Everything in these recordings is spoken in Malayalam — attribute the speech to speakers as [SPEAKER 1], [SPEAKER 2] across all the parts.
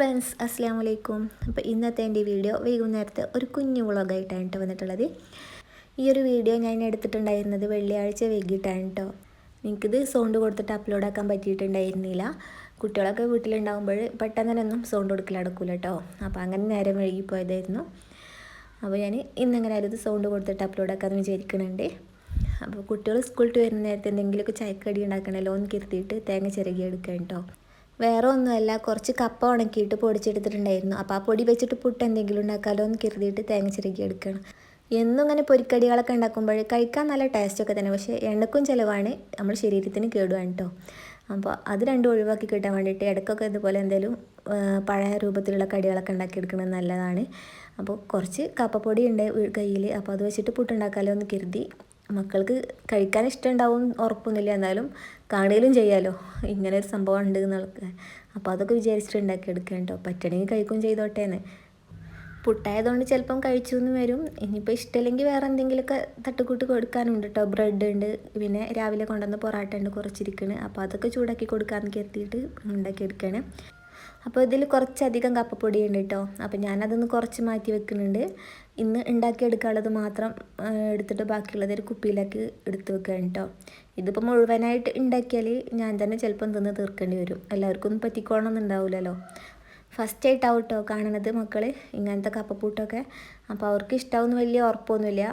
[SPEAKER 1] ഫ്രണ്ട്സ് അസ്സാം വലൈക്കും അപ്പോൾ ഇന്നത്തെ എന്റെ വീഡിയോ വൈകുന്നേരത്തെ ഒരു കുഞ്ഞു വ്ളോഗായിട്ടാണ് കേട്ടോ വന്നിട്ടുള്ളത്. ഈ ഒരു വീഡിയോ ഞാൻ എടുത്തിട്ടുണ്ടായിരുന്നത് വെള്ളിയാഴ്ച വൈകിട്ടാണ് കേട്ടോ. എനിക്കിത് സൗണ്ട് കൊടുത്തിട്ട് അപ്ലോഡ് ആക്കാൻ പറ്റിയിട്ടുണ്ടായിരുന്നില്ല. കുട്ടികളൊക്കെ വീട്ടിലുണ്ടാകുമ്പോൾ പെട്ടെന്ന് തന്നെ ഒന്നും സൗണ്ട് കൊടുക്കൽ നടക്കില്ല കേട്ടോ. അപ്പോൾ അങ്ങനെ നേരം വൈകിപ്പോയതായിരുന്നു അപ്പോൾ ഞാൻ ഇന്നങ്ങനെ ഇത് സൗണ്ട് കൊടുത്തിട്ട് അപ്ലോഡ് ആക്കാമെന്ന് വിചാരിക്കുന്നുണ്ട് അപ്പോൾ കുട്ടികൾ സ്കൂളിൽ വരുന്ന നേരത്തെ എന്തെങ്കിലുമൊക്കെ ചായക്കടി ഉണ്ടാക്കണമല്ലോ എന്ന് കരുതിയിട്ട് തേങ്ങ ചിരകി എടുക്കാം കേട്ടോ. വേറെ ഒന്നുമല്ല കുറച്ച് കപ്പ ഉണക്കിയിട്ട് പൊടിച്ചെടുത്തിട്ടുണ്ടായിരുന്നു. അപ്പോൾ ആ പൊടി വെച്ചിട്ട് പുട്ട് എന്തെങ്കിലും ഉണ്ടാക്കാമല്ലോ എന്ന് കരുതിയിട്ട് തേങ്ങ ചിരകി എടുക്കണം. എന്നും ഇങ്ങനെ പൊരിക്കടികളൊക്കെ ഉണ്ടാക്കുമ്പോൾ കഴിക്കാൻ നല്ല ടേസ്റ്റൊക്കെ തന്നെ. പക്ഷേ എണ്ണക്കും ചിലവാണ്. നമ്മൾ ശരീരത്തിന് കേടുവാണ് കേട്ടോ അപ്പോൾ അത് രണ്ടും ഒഴിവാക്കി കിട്ടാൻ വേണ്ടിയിട്ട് ഇടയ്ക്കൊക്കെ ഇതുപോലെ എന്തെങ്കിലും പഴയ രൂപത്തിലുള്ള കടികളൊക്കെ ഉണ്ടാക്കിയെടുക്കുന്നത് നല്ലതാണ്. അപ്പോൾ കുറച്ച് കപ്പപ്പൊടി ഉണ്ട് കയ്യിൽ അപ്പോൾ അത് വെച്ചിട്ട് പുട്ടുണ്ടാക്കാമല്ലോ എന്ന് കരുതി മക്കൾക്ക് കഴിക്കാൻ ഇഷ്ടമുണ്ടാവും ഉറപ്പൊന്നുമില്ല. എന്നാലും കാണുകയും ചെയ്യാമല്ലോ ഇങ്ങനെ ഒരു സംഭവം ഉണ്ട് എന്നൊക്കെ. അപ്പോൾ അതൊക്കെ വിചാരിച്ചിട്ട് ഉണ്ടാക്കിയെടുക്കാം കേട്ടോ. പറ്റണമെങ്കിൽ കഴിക്കുകയും ചെയ്തോട്ടേന്ന് പുട്ടായതുകൊണ്ട് ചിലപ്പം കഴിച്ചു എന്ന് വരും. ഇനിയിപ്പോൾ ഇഷ്ടമില്ലെങ്കിൽ വേറെ എന്തെങ്കിലുമൊക്കെ തട്ടുകൂട്ട് കൊടുക്കാനുണ്ട് കേട്ടോ. ബ്രെഡ് ഉണ്ട്. പിന്നെ രാവിലെ കൊണ്ടുവന്ന പൊറാട്ട ഉണ്ട് കുറച്ചിരിക്കണ്. അപ്പോൾ അതൊക്കെ ചൂടാക്കി കൊടുക്കാമെന്ന് കരുതിയിട്ട് ഉണ്ടാക്കിയെടുക്കുകയാണ്. അപ്പോൾ ഇതിൽ കുറച്ചധികം കപ്പപ്പൊടി ഉണ്ട് കേട്ടോ. അപ്പോൾ ഞാനതൊന്ന് കുറച്ച് മാറ്റി വെക്കുന്നുണ്ട്. ഇന്ന് ഉണ്ടാക്കിയെടുക്കാനുള്ളത് മാത്രം എടുത്തിട്ട് ബാക്കിയുള്ളത് ഒരു കുപ്പിയിലേക്ക് എടുത്ത് വെക്കുകയാണ് കേട്ടോ. ഇതിപ്പോൾ മുഴുവനായിട്ട് ഉണ്ടാക്കിയാൽ ഞാൻ തന്നെ ചിലപ്പം തിന്ന് തീർക്കേണ്ടി വരും. എല്ലാവർക്കും പറ്റിക്കോണമെന്നുണ്ടാവില്ലല്ലോ ഫസ്റ്റ് ആയിട്ടാവും കേട്ടോ കാണുന്നത് മക്കൾ ഇങ്ങനത്തെ കപ്പപ്പൂട്ടൊക്കെ. അപ്പോൾ അവർക്ക് ഇഷ്ടമാവുന്ന വലിയ ഉറപ്പൊന്നുമില്ല.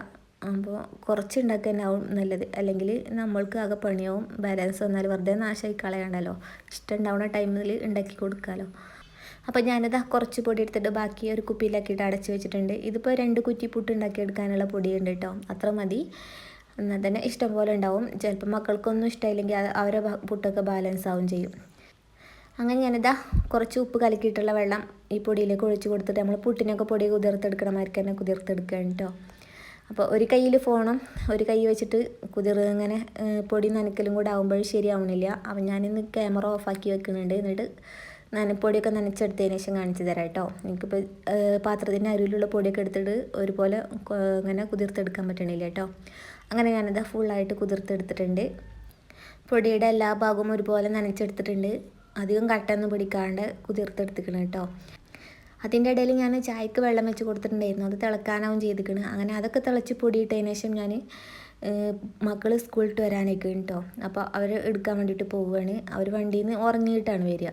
[SPEAKER 1] അപ്പോൾ കുറച്ച് ഉണ്ടാക്കാനാവും നല്ലത്. അല്ലെങ്കിൽ നമ്മൾക്ക് ആകെ പണിയാവും ബാലൻസ് വന്നാൽ വെറുതെ നാശമായി കളയണ്ടല്ലോ ഇഷ്ടം ഉണ്ടാവുന്ന ടൈമിൽ ഉണ്ടാക്കി കൊടുക്കാമല്ലോ അപ്പോൾ ഞാനിതാ കുറച്ച് പൊടി എടുത്തിട്ട് ബാക്കി ഒരു കുപ്പിയിലാക്കിയിട്ട് അടച്ച് വെച്ചിട്ടുണ്ട്. ഇതിപ്പോൾ രണ്ട് കുറ്റി പുട്ട് ഉണ്ടാക്കിയെടുക്കാനുള്ള പൊടിയുണ്ട് കേട്ടോ അത്ര മതി. എന്നാൽ തന്നെ ഇഷ്ടം പോലെ ഉണ്ടാവും. ചിലപ്പോൾ മക്കൾക്കൊന്നും ഇഷ്ടമായില്ലെങ്കിൽ അവരെ പുട്ടൊക്കെ ബാലൻസ് ആവും ചെയ്യും. അങ്ങനെ ഞാനിതാ കുറച്ച് ഉപ്പ് കലക്കിയിട്ടുള്ള വെള്ളം ഈ പൊടിയിലേക്ക് ഒഴിച്ച് കൊടുത്തിട്ട് നമ്മൾ പുട്ടിനൊക്കെ പൊടി കുതിർത്തെടുക്കണമായിരിക്കും തന്നെ കുതിർത്തെടുക്കുകയാണ് കേട്ടോ അപ്പോൾ ഒരു കയ്യിൽ ഫോണും ഒരു കൈ വെച്ചിട്ട് കുതിർ ഇങ്ങനെ പൊടി നനക്കലും കൂടെ ആകുമ്പോൾ ശരിയാവണില്ല. അപ്പം ഞാനിന്ന് ക്യാമറ ഓഫാക്കി വെക്കുന്നുണ്ട്. എന്നിട്ട് നനപ്പൊടിയൊക്കെ നനച്ചെടുത്തതിന് ശേഷം കാണിച്ചു തരാം കേട്ടോ. എനിക്കിപ്പോൾ പാത്രത്തിന്റെ അരിയിലുള്ള പൊടിയൊക്കെ എടുത്തിട്ട് ഒരുപോലെ ഇങ്ങനെ കുതിർത്തെടുക്കാൻ പറ്റണില്ല കേട്ടോ. അങ്ങനെ ഞാനിത് ഫുള്ളായിട്ട് കുതിർത്തെടുത്തിട്ടുണ്ട്. പൊടിയുടെ എല്ലാ ഭാഗവും ഒരുപോലെ നനച്ചെടുത്തിട്ടുണ്ട്. അധികം കട്ടൊന്നും പിടിക്കാണ്ട് കുതിർത്തെടുത്തിക്കണം കേട്ടോ. അതിന്റെ ഇടയിൽ ഞാൻ ചായക്ക് വെള്ളം വെച്ച് കൊടുത്തിട്ടുണ്ടായിരുന്നു. അത് തിളക്കാനാവും ചെയ്തിക്കണ്. അങ്ങനെ അതൊക്കെ തിളച്ച് പൊടിയിട്ടതിന് ശേഷം ഞാൻ മക്കൾ സ്കൂളിട്ട് വരാനൊക്കെ കേട്ടോ അപ്പോൾ അവർ എടുക്കാൻ വേണ്ടിയിട്ട് പോവുകയാണ് അവർ വണ്ടിയിൽ നിന്ന് ഉറങ്ങിയിട്ടാണ് വരിക.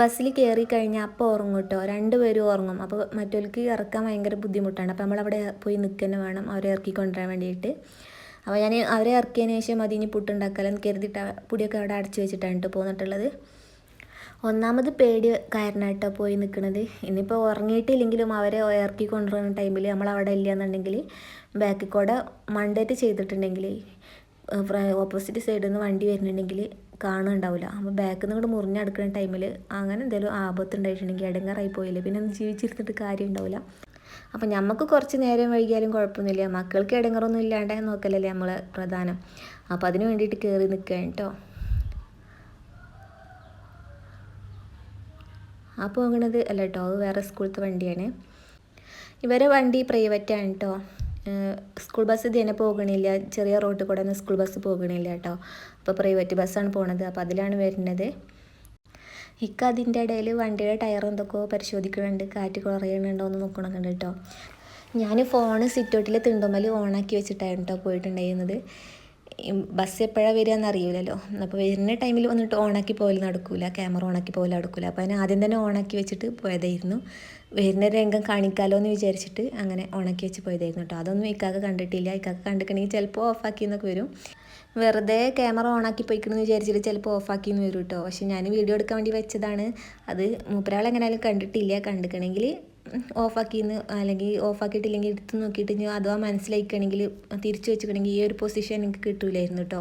[SPEAKER 1] ബസ്സിൽ കയറി കഴിഞ്ഞാൽ അപ്പോൾ ഉറങ്ങും കേട്ടോ രണ്ടുപേരും ഉറങ്ങും. അപ്പോൾ മറ്റൊരിക്ക് ഇറക്കാൻ ഭയങ്കര ബുദ്ധിമുട്ടാണ്. അപ്പോൾ നമ്മളവിടെ പോയി നിൽക്കുന്നത് വേണം. അവരെ ഇറക്കി കൊണ്ടുവരാൻ വേണ്ടിയിട്ട്. അപ്പോൾ ഞാൻ അവരെ ഇറക്കിയതിന് ശേഷം അതിന് പുട്ടുണ്ടാക്കാലെന്ന് കരുതിയിട്ട് പൊടിയൊക്കെ അവിടെ അടച്ചു വെച്ചിട്ടാണ് കേട്ടോ പോന്നിട്ടുള്ളത്. ഒന്നാമത് പേടി കാരണമായിട്ടോ പോയി നിൽക്കുന്നത് ഇനിയിപ്പോൾ ഉറങ്ങിയിട്ടില്ലെങ്കിലും അവരെ ഇറക്കി കൊണ്ടുവരുന്ന ടൈമിൽ നമ്മൾ അവിടെ ഇല്ല എന്നുണ്ടെങ്കിൽ ബാക്കിൽ കൂടെ മണ്ടേറ്റ് ചെയ്തിട്ടുണ്ടെങ്കിൽ ഓപ്പോസിറ്റ് സൈഡിൽ നിന്ന് വണ്ടി വരുന്നുണ്ടെങ്കിൽ കാണുന്നുണ്ടാവില്ല അപ്പോൾ ബാക്കിൽ നിന്ന് ഇങ്ങോട്ട് മുറിഞ്ഞെടുക്കുന്ന ടൈമിൽ അങ്ങനെ എന്തെങ്കിലും ആപത്തുണ്ടായിട്ടുണ്ടെങ്കിൽ ഇടങ്ങാറായി പോയില്ലേ. പിന്നെ ഒന്ന് ജീവിച്ചിരുന്നിട്ട് കാര്യം ഉണ്ടാവില്ല അപ്പം നമുക്ക് കുറച്ച് നേരം വൈകിയാലും കുഴപ്പമൊന്നുമില്ല മക്കൾക്ക് ഇടങ്ങറൊന്നും ഇല്ലാണ്ട് നോക്കലല്ലേ നമ്മൾ പ്രധാനം. അപ്പോൾ അതിന് വേണ്ടിയിട്ട് കയറി നിൽക്കുകയാണ് കേട്ടോ ആ പോകണത് അല്ല കേട്ടോ അത് വേറെ സ്കൂളത്തെ വണ്ടിയാണ്. ഇവരെ വണ്ടി പ്രൈവറ്റ് ആണ് കേട്ടോ സ്കൂൾ ബസ് ഇതിനെ പോകണില്ല. ചെറിയ റോഡിൽ കൂടെ ഒന്നും സ്കൂൾ ബസ് പോകണില്ല കേട്ടോ അപ്പോൾ പ്രൈവറ്റ് ബസ്സാണ് പോണത്. അപ്പോൾ അതിലാണ് വരുന്നത്. ഇക്ക അതിന്റെ ഇടയിൽ വണ്ടിയുടെ ടയർ എന്തൊക്കെയോ പരിശോധിക്കുന്നുണ്ട്. കാറ്റ് കുറയുന്നുണ്ടോ എന്ന് നോക്കണമെന്നുണ്ട് കേട്ടോ ഞാൻ ഫോണ് സിറ്റൗട്ടിൽ തിണ്ടുമ്മൽ ഓണാക്കി വെച്ചിട്ടാണ് കേട്ടോ പോയിട്ടുണ്ടായിരുന്നത്. ബസ് എപ്പോഴാണ് വരിക എന്ന് അറിയില്ലല്ലോ അപ്പോൾ വരുന്ന ടൈമിൽ വന്നിട്ട് ഓണാക്കി പോകൽ നടക്കില്ല ക്യാമറ ഓണാക്കി പോകൽ നടക്കില്ല അപ്പോൾ അതിന് ആദ്യം തന്നെ ഓണാക്കി വെച്ചിട്ട് പോയതായിരുന്നു. വരുന്ന രംഗം കാണിക്കാമല്ലോ എന്ന് വിചാരിച്ചിട്ട് അങ്ങനെ ഓണാക്കി വെച്ച് പോയതായിരുന്നു കേട്ടോ അതൊന്നും ഇക്കാക്ക് കണ്ടിട്ടില്ല. ഇക്കാക്ക് കണ്ടിട്ടുണ്ടെങ്കിൽ ചിലപ്പോൾ ഓഫാക്കി എന്നൊക്കെ വരും. വെറുതെ ക്യാമറ ഓണാക്കി പോയിക്കണമെന്ന് വിചാരിച്ചിട്ട് ചിലപ്പോൾ ഓഫാക്കി എന്ന് വരും കേട്ടോ പക്ഷെ ഞാൻ വീഡിയോ എടുക്കാൻ വേണ്ടി വെച്ചതാണ്. അത് മൂപ്പരാൾ എങ്ങനെയാലും കണ്ടിട്ടില്ല. കണ്ടിക്കണമെങ്കിൽ ഓഫാക്കിന്ന് അല്ലെങ്കിൽ ഓഫാക്കിയിട്ടില്ലെങ്കിൽ എടുത്ത് നോക്കിയിട്ട് ഞാൻ അഥവാ മനസ്സിലാക്കണമെങ്കിൽ തിരിച്ചു വെച്ചിട്ടുണ്ടെങ്കിൽ ഈ ഒരു പൊസിഷൻ എനിക്ക് കിട്ടൂലായിരുന്നു കേട്ടോ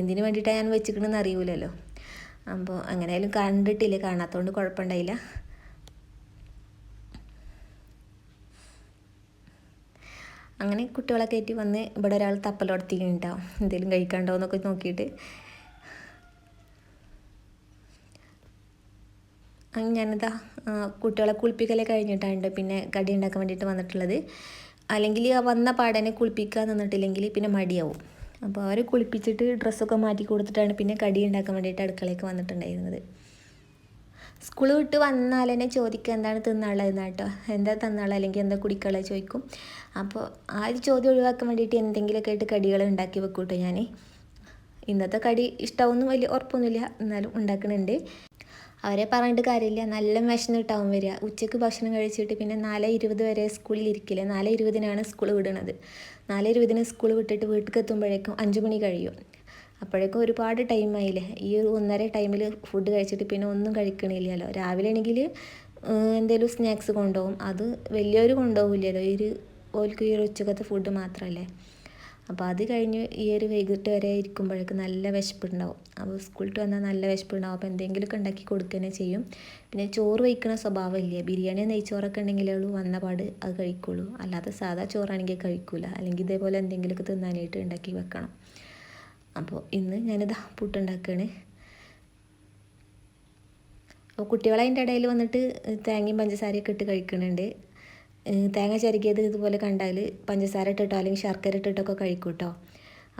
[SPEAKER 1] എന്തിനു വേണ്ടിയിട്ടാണ് ഞാൻ വെച്ചിക്കണമെന്ന് അറിയൂലല്ലോ. അപ്പോൾ അങ്ങനെയായാലും കണ്ടിട്ടില്ല കാണാത്തതുകൊണ്ട് കുഴപ്പമുണ്ടായില്ല. അങ്ങനെ കുട്ടികളെ കയറ്റി വന്ന് ഇവിടെ ഒരാൾ തപ്പലോടത്തിട്ടുണ്ടാവും എന്തെങ്കിലും കഴിക്കണ്ടോ എന്നൊക്കെ നോക്കിയിട്ട് ഞാനിതാ കുട്ടികളെ കുളിപ്പിക്കലേ കഴിഞ്ഞിട്ടാണ് പിന്നെ കടി ഉണ്ടാക്കാൻ വേണ്ടിയിട്ട് വന്നിട്ടുള്ളത്. അല്ലെങ്കിൽ ആ വന്ന പാടനെ കുളിപ്പിക്കുക നിന്നിട്ടില്ലെങ്കിൽ പിന്നെ മടിയാവും. അപ്പോൾ അവരെ കുളിപ്പിച്ചിട്ട് ഡ്രസ്സൊക്കെ മാറ്റി കൊടുത്തിട്ടാണ് പിന്നെ കടി ഉണ്ടാക്കാൻ വേണ്ടിയിട്ട് അടുക്കളയ്ക്ക് വന്നിട്ടുണ്ടായിരുന്നത്. സ്കൂൾ വിട്ട് വന്നാൽ തന്നെ ചോദിക്കുക എന്താണ് തിന്നാളെന്ന് കേട്ടോ? എന്താ തന്നാളോ അല്ലെങ്കിൽ എന്താ കുടിക്കാനുള്ളത്? ചോദിക്കും. അപ്പോൾ ആ ഒരു ചോദ്യം ഒഴിവാക്കാൻ വേണ്ടിയിട്ട് എന്തെങ്കിലുമൊക്കെ ആയിട്ട് കടികൾ ഉണ്ടാക്കി വെക്കൂട്ടോ ഞാൻ ഇന്നത്തെ കടി ഇഷ്ടമൊന്നും വലിയ ഉറപ്പൊന്നുമില്ല എന്നാലും ഉണ്ടാക്കുന്നുണ്ട്. അവരെ പറഞ്ഞിട്ട് കാര്യമില്ല. നല്ല വിശന്നിട്ടാവും വരിക. ഉച്ചയ്ക്ക് ഭക്ഷണം കഴിച്ചിട്ട് പിന്നെ നാല് ഇരുപത് വരെ സ്കൂളിൽ ഇരിക്കില്ല? നാല് ഇരുപതിനാണ് സ്കൂൾ വിടുന്നത്. നാല് ഇരുപതിന് സ്കൂൾ വിട്ടിട്ട് വീട്ടിൽ എത്തുമ്പോഴേക്കും അഞ്ച് മണി കഴിയും. അപ്പോഴേക്കും ഒരുപാട് ടൈം ആയില്ലേ? ഈ ഒന്നര ടൈമിൽ ഫുഡ് കഴിച്ചിട്ട് പിന്നെ ഒന്നും കഴിക്കണില്ലല്ലോ. രാവിലെ ആണെങ്കിൽ എന്തെങ്കിലും സ്നാക്സ് കൊണ്ടുപോകും. അത് വലിയൊരു കൊണ്ടുപോകില്ലല്ലോ. ഈ ഒരു ഓൽക്ക് ഈ ഒരു ഉച്ചക്കത്തെ ഫുഡ് മാത്രമല്ലേ അപ്പോൾ അത് കഴിഞ്ഞ് ഈ ഒരു വൈകിട്ട് വരെ ഇരിക്കുമ്പോഴേക്കും നല്ല വിശപ്പുണ്ടാവും. അപ്പോൾ സ്കൂളിൽ വന്നാൽ നല്ല വിശപ്പുണ്ടാവും. അപ്പോൾ എന്തെങ്കിലുമൊക്കെ ഉണ്ടാക്കി കൊടുക്കുക ചെയ്യും. പിന്നെ ചോറ് വയ്ക്കുന്ന സ്വഭാവം ഇല്ല ബിരിയാണി നെയ്ച്ചോറൊക്കെ ഉണ്ടെങ്കിലേ ഉള്ളൂ വന്ന പാട് അത് കഴിക്കുള്ളൂ. അല്ലാതെ സാധാ ചോറാണെങ്കിൽ കഴിക്കൂല. അല്ലെങ്കിൽ ഇതേപോലെ എന്തെങ്കിലുമൊക്കെ തിന്നാനായിട്ട് ഉണ്ടാക്കി വെക്കണം. അപ്പോൾ ഇന്ന് ഞാനിതാ പുട്ടുണ്ടാക്കുകയാണ് അപ്പോൾ കുട്ടികളതിന്റെ ഇടയിൽ വന്നിട്ട് തേങ്ങയും പഞ്ചസാരയൊക്കെ ഇട്ട് കഴിക്കുന്നുണ്ട് തേങ്ങ ചരുക്കിയത് ഇതുപോലെ കണ്ടാൽ പഞ്ചസാര ഇട്ടിട്ടോ അല്ലെങ്കിൽ ശർക്കര ഇട്ടിട്ടൊക്കെ കഴിക്കും കേട്ടോ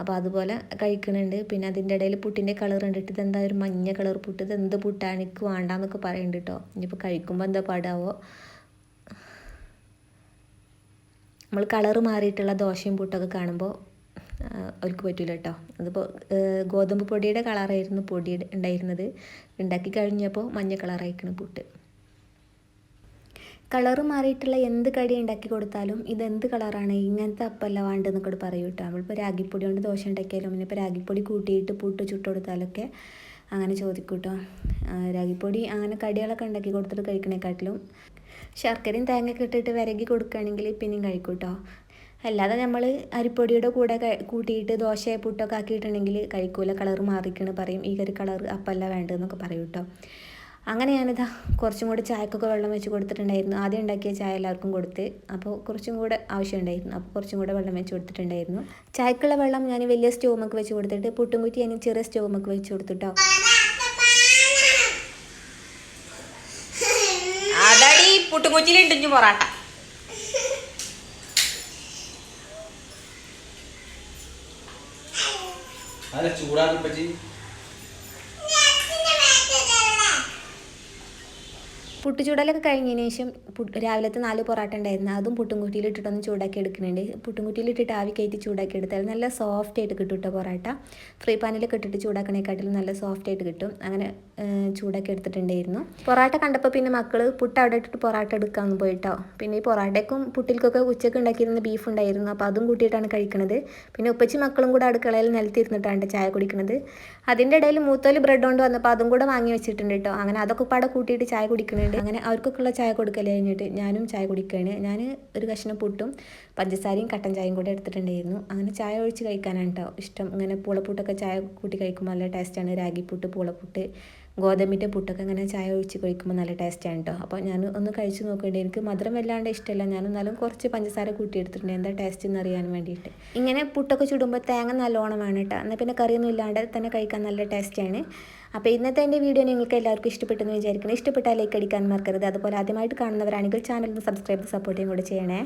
[SPEAKER 1] അപ്പോൾ അതുപോലെ കഴിക്കുന്നുണ്ട് പിന്നെ അതിന്റെ ഇടയിൽ പുട്ടിന്റെ കളർ കണ്ടിട്ട് ഇതെന്താ ഒരു മഞ്ഞ കളർ പുട്ട്? ഇത് എന്ത് പുട്ടാണ്? എനിക്ക് വേണ്ടാന്നൊക്കെ പറയുന്നുണ്ട് കേട്ടോ ഇനിയിപ്പോൾ കഴിക്കുമ്പോൾ എന്താ പാടാവോ? നമ്മൾ കളർ മാറിയിട്ടുള്ള ദോശയും പുട്ടൊക്കെ കാണുമ്പോൾ അവർക്ക് പറ്റില്ല കേട്ടോ അതിപ്പോൾ ഗോതമ്പ് പൊടിയുടെ കളറായിരുന്നു പൊടി ഉണ്ടായിരുന്നത്. ഉണ്ടാക്കി കഴിഞ്ഞപ്പോൾ മഞ്ഞ കളറായിരിക്കണം പുട്ട്. കളറ് മാറിയിട്ടുള്ള എന്ത് കടി ഉണ്ടാക്കി കൊടുത്താലും ഇതെന്ത് കളറാണ്? ഇങ്ങനത്തെ അപ്പല്ല വേണ്ടതെന്നൊക്കെ പറയും കേട്ടോ. നമ്മളിപ്പോൾ രാഗിപ്പൊടി കൊണ്ട് ദോശ ഉണ്ടാക്കിയാലും പിന്നെ ഇപ്പോൾ രാഗിപ്പൊടി കൂട്ടിയിട്ട് പുട്ട് ചുട്ട് കൊടുത്താലൊക്കെ അങ്ങനെ ചോദിക്കും കേട്ടോ. രാഗിപ്പൊടി അങ്ങനെ കടികളൊക്കെ ഉണ്ടാക്കി കൊടുത്തിട്ട് കഴിക്കണേക്കാട്ടിലും ശർക്കരയും തേങ്ങയൊക്കെ ഇട്ടിട്ട് വിരകി കൊടുക്കുകയാണെങ്കിൽ പിന്നെയും കഴിക്കും കേട്ടോ. അല്ലാതെ നമ്മൾ അരിപ്പൊടിയുടെ കൂടെ കൂട്ടിയിട്ട് ദോശ പുട്ടൊക്കെ ആക്കിയിട്ടുണ്ടെങ്കിൽ കഴിക്കൂല. കളർ മാറിക്കണ് പറയും. ഈ ഒരു കളർ അപ്പല്ല വേണ്ടതെന്നൊക്കെ പറയും കേട്ടോ. അങ്ങനെ ഞാനിതാ കുറച്ചും കൂടി ചായക്കൊക്കെ വെള്ളം വെച്ച് കൊടുത്തിട്ടുണ്ടായിരുന്നു. ആദ്യം ഉണ്ടാക്കിയ ചായ എല്ലാവർക്കും കൊടുത്ത് അപ്പോൾ കുറച്ചും കൂടെ ആവശ്യമുണ്ടായിരുന്നു അപ്പോൾ കുറച്ചും കൂടെ വെള്ളം വെച്ച് കൊടുത്തിട്ടുണ്ടായിരുന്നു. ചായക്കുള്ള വെള്ളം ഞാൻ വലിയ സ്റ്റോമൊക്കെ വെച്ച് കൊടുത്തിട്ട് പുട്ടും കുറ്റി ഞാൻ ചെറിയ സ്റ്റോമൊക്കെ വെച്ച് കൊടുത്തിട്ടോ.
[SPEAKER 2] അതടി പുട്ടുകുറ്റിയിലുണ്ട് പൊറാട്ട.
[SPEAKER 3] അല്ല ചൂടാക്കി പറ്റി
[SPEAKER 1] പുട്ടുചൂടലൊക്കെ കഴിഞ്ഞതിന് ശേഷം രാവിലത്തെ നാല് പൊറാട്ട ഉണ്ടായിരുന്നു. അതും പുട്ടും കുറ്റിയിൽ ഇട്ടിട്ടൊന്ന് ചൂടാക്കി എടുക്കുന്നുണ്ട്. പുട്ടും കുറ്റിയിൽ ഇട്ടിട്ട് ആവി കയറ്റി ചൂടാക്കി എടുത്താൽ നല്ല സോഫ്റ്റ് ആയിട്ട് കിട്ടും കേട്ടോ പൊറാട്ട. ഫ്രീ പാനിലൊക്കെ ഇട്ടിട്ട് ചൂടാക്കണേക്കാട്ടിലും നല്ല സോഫ്റ്റ് ആയിട്ട് കിട്ടും. അങ്ങനെ ചൂടാക്കി എടുത്തിട്ടുണ്ടായിരുന്നു. പൊറാട്ട കണ്ടപ്പോൾ പിന്നെ മക്കൾ പുട്ട് അവിടെ ഇട്ടിട്ട് പൊറാട്ട എടുക്കാമെന്ന് പോയിട്ടോ. പിന്നെ ഈ പൊറാട്ടയ്ക്കും പുട്ടിൽക്കൊക്കെ ഉച്ചയ്ക്ക് ഉണ്ടാക്കിയിരുന്ന ബീഫ് ഉണ്ടായിരുന്നു. അപ്പോൾ അതും കൂട്ടിയിട്ടാണ് കഴിക്കുന്നത് പിന്നെ ഉപ്പച്ചി മക്കളും കൂടെ അടുക്കളയിൽ നിലത്തിരുന്നിട്ടാണ് ചായ കുടിക്കുന്നത് അതിന്റെ ഇടയിൽ മൂത്തോൽ ബ്രെഡ് കൊണ്ട് വന്നപ്പോൾ അതും കൂടെ വാങ്ങി വെച്ചിട്ടുണ്ട് കേട്ടോ അങ്ങനെ അതൊക്കെ പാടെ കൂട്ടിയിട്ട് ചായ കുടിക്കുന്നുണ്ട് അങ്ങനെ അവർക്കൊക്കെയുള്ള ചായ കൊടുക്കൽ കഴിഞ്ഞിട്ട് ഞാനും ചായ കുടിക്കുകയാണ് ഞാൻ ഒരു കഷ്ണം പുട്ടും പഞ്ചസാരയും കട്ടൻ ചായയും കൂടെ എടുത്തിട്ടുണ്ടായിരുന്നു. അങ്ങനെ ചായ ഒഴിച്ച് കഴിക്കാനാണ് കേട്ടോ ഇഷ്ടം. ഇങ്ങനെ പൂളപ്പുട്ടൊക്കെ ചായ കൂട്ടി കഴിക്കുമ്പോൾ നല്ല ടേസ്റ്റാണ് രാഗിപ്പുട്ട് പൂളപ്പുട്ട്. ഗോതമ്പിന്റെ പുട്ടൊക്കെ അങ്ങനെ ചായ ഒഴിച്ച് കഴിക്കുമ്പോൾ നല്ല ടേസ്റ്റാണ് കേട്ടോ അപ്പോൾ ഞാൻ ഒന്ന് കഴിച്ച് നോക്കേണ്ടി? എനിക്ക് മധുരം വല്ലാണ്ട് ഇഷ്ടമല്ല ഞാൻ എന്നാലും കുറച്ച് പഞ്ചസാര കൂട്ടി എടുത്തിട്ടുണ്ട് എന്താ ടേസ്റ്റ് എന്ന് അറിയാൻ വേണ്ടിയിട്ട്. ഇങ്ങനെ പുട്ടൊക്കെ ചുടുമ്പോൾ തേങ്ങ നല്ലോണം വേണം കേട്ടോ എന്നാൽ പിന്നെ കറിയൊന്നും ഇല്ലാണ്ട് തന്നെ കഴിക്കാൻ നല്ല ടേസ്റ്റാണ് അപ്പോൾ ഇന്നത്തെ എന്റെ വീഡിയോ നിങ്ങൾക്ക് എല്ലാവർക്കും ഇഷ്ടപ്പെട്ടെന്ന് വിചാരിക്കണം ഇഷ്ടപ്പെട്ടാൽ ലൈക്ക് അടിക്കാൻ മറക്കരുത്. അതുപോലെ ആദ്യമായിട്ട് കാണുന്നവരാണെങ്കിൽ ചാനൽ ഒന്ന് സബ്സ്ക്രൈബ് സപ്പോർട്ടും കൂടെ ചെയ്യണേ.